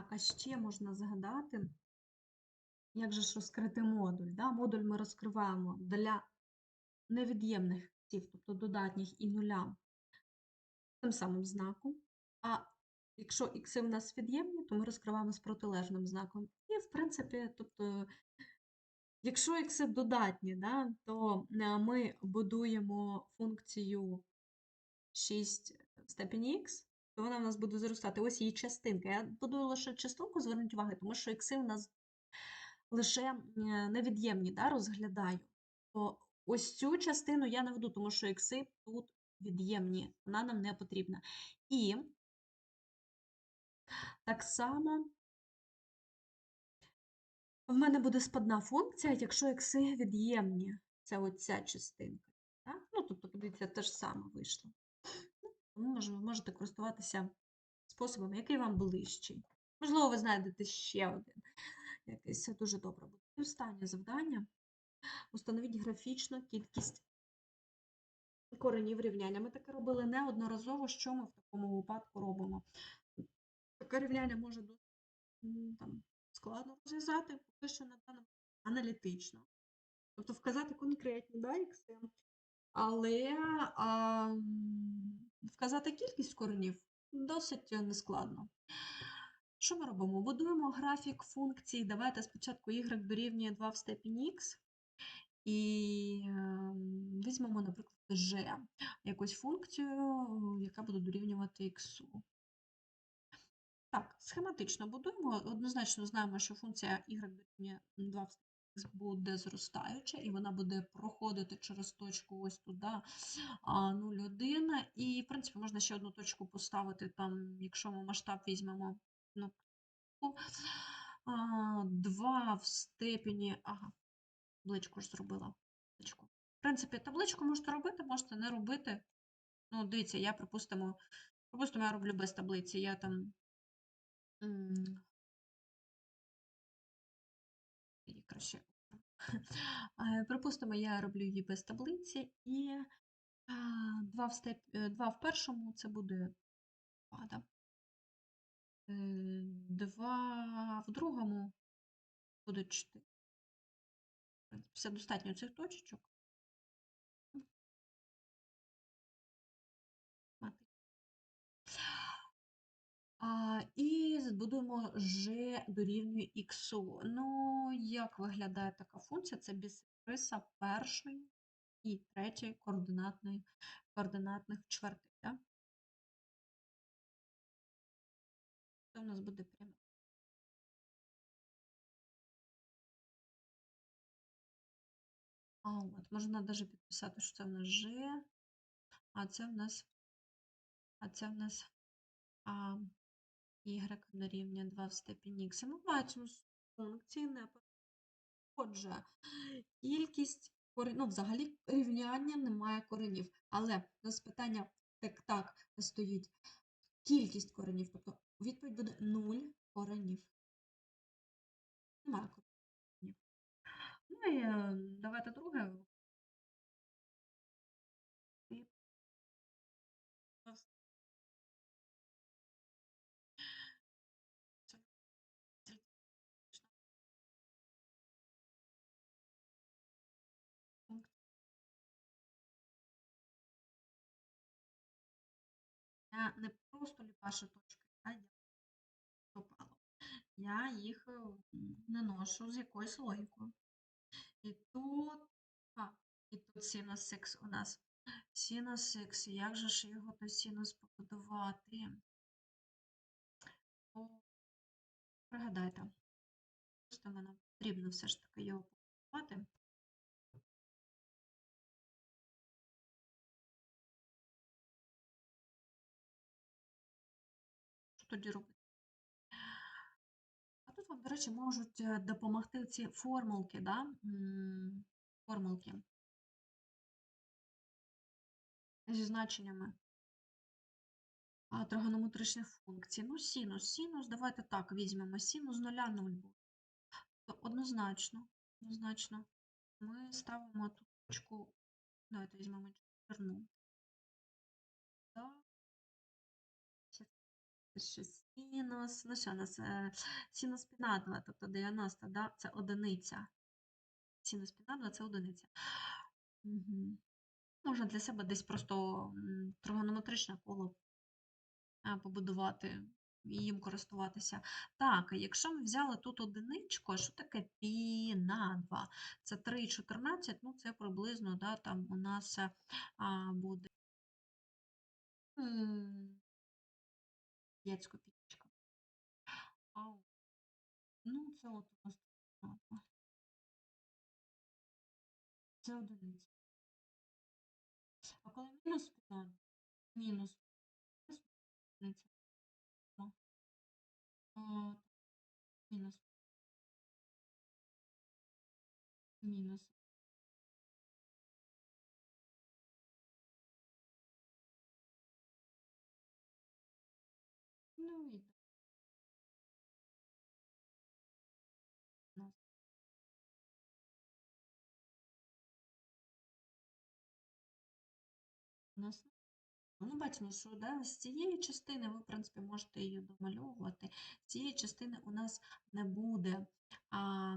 Так, а ще можна згадати, як же ж розкрити модуль. Да? Модуль ми розкриваємо для невід'ємних іксів, тобто додатніх і нуля, тим самим знаком. А якщо ікси в нас від'ємні, то ми розкриваємо з протилежним знаком. І, в принципі, тобто, якщо ікси додатні, да, то е, ми будуємо функцію 6 в степені х, то вона в нас буде зростати. Ось її частинка. Я будую лише частинку, зверніть увагу, тому що ікси в нас лише невід'ємні, да, розглядаю. То ось цю частину я не веду, тому що ікси тут від'ємні, вона нам не потрібна. І так само в мене буде спадна функція, якщо ікси від'ємні. Це оця частинка. Так? Ну, тобто, подивіться, те ж саме вийшло. Тому ви можете користуватися способом, який вам ближчий. Можливо, ви знайдете ще один. Це дуже добре буде. І останнє завдання. Установіть графічну кількість коренів рівняння. Ми таке робили неодноразово, що ми в такому випадку робимо. Таке рівняння може там, складно розв'язати, поки що на даному аналітично. Тобто вказати конкретні да, ікси, але а, вказати кількість коренів досить е, нескладно. Що ми робимо? Будуємо графік функцій. Давайте спочатку y дорівнює 2 в степені x. І ем, візьмемо, наприклад, g, якусь функцію, яка буде дорівнювати x. Так, схематично будуємо. Однозначно знаємо, що функція y дорівнює 2 в степені буде зростаюча, і вона буде проходити через точку ось туди 0,1. І, в принципі, можна ще одну точку поставити, там, якщо ми масштаб візьмемо ну, 2 в степені. Ага, табличку ж зробила. Табличку. В принципі, табличку можете робити, можете не робити. Ну, дивіться, я, припустимо, припустимо, я роблю без таблиці. Я там. Краще. Е, Припустимо, я роблю її без таблиці, і 2 в, степ... 2 в першому це буде 2, да? 2 в другому буде 4. В все достатньо цих точечок. А, і збудуємо g дорівнює x. Ну, як виглядає така функція? Це біскриса першої і третьої координатної, координатних чвертей. Да? Це у нас буде прямо. А, от, можна навіть підписати, що це в нас G, а це в нас, а це в нас а, y дорівнює 2 в степені. І ми бачимо, що функції не Отже, кількість коренів, ну, взагалі рівняння немає коренів, але у нас питання так, так стоїть кількість коренів, тобто відповідь буде 0 Не просто ліпашу точки, а я попало. Я їх е, м, наношу з якоюсь логікою. І тут, а, і тут синус х у нас. Синус х, як же ж його той синус побудувати? О, пригадайте. Просто нам потрібно все ж таки його побудувати. Тоді робити? А тут вам, до речі, можуть е, допомогти ці формулки, да? формулки зі значеннями тригонометричних функцій. Ну, синус, синус, давайте так візьмемо. Синус 0 0 буде. То однозначно, однозначно ми ставимо точку, давайте візьмемо. Да. Ще синус, ну що нас е, синус пі на 2, тобто 90, да? це одиниця. Синус пі на 2 це одиниця. Угу. Можна для себе десь просто тригонометричне коло е, побудувати і їм користуватися. Так, якщо ми взяли тут одиничку, що таке пі на 2? Це 3,14, ну це приблизно, да, там у нас е, а, буде 5 з ну, це от у це одиниця. А. Коли мінус 5, мінус мінус одиниця, а, а, мінус мінус нас Ну, бачимо, що да, з цієї частини ви, в принципі, можете її домальовувати. З цієї частини у нас не буде а,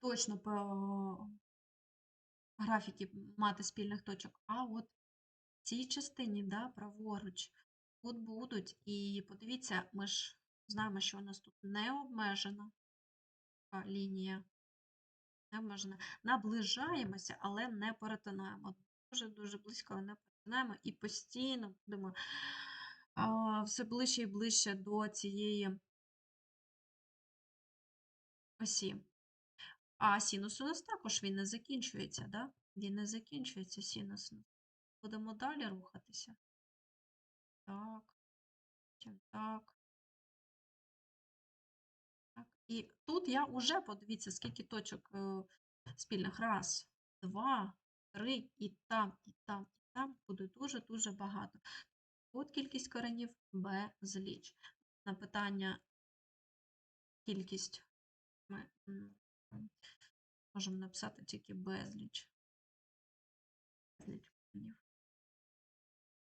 точно по графіки мати спільних точок, а от в цій частині, да, праворуч, тут будуть. І подивіться, ми ж знаємо, що у нас тут не обмежена лінія. Не обмежена. Наближаємося, але не перетинаємо. Дуже-дуже близько, але не перетинаємо. І постійно будемо все ближче і ближче до цієї осі. А синус у нас також він не закінчується, да? Він не закінчується синус. Будемо далі рухатися. Так, так. Так. І тут я вже, подивіться, скільки точок е, спільних. Раз, два, три, і там, і там, і там буде дуже-дуже багато. От кількість коренів безліч. На питання кількість ми можемо написати тільки безліч. Безліч коренів.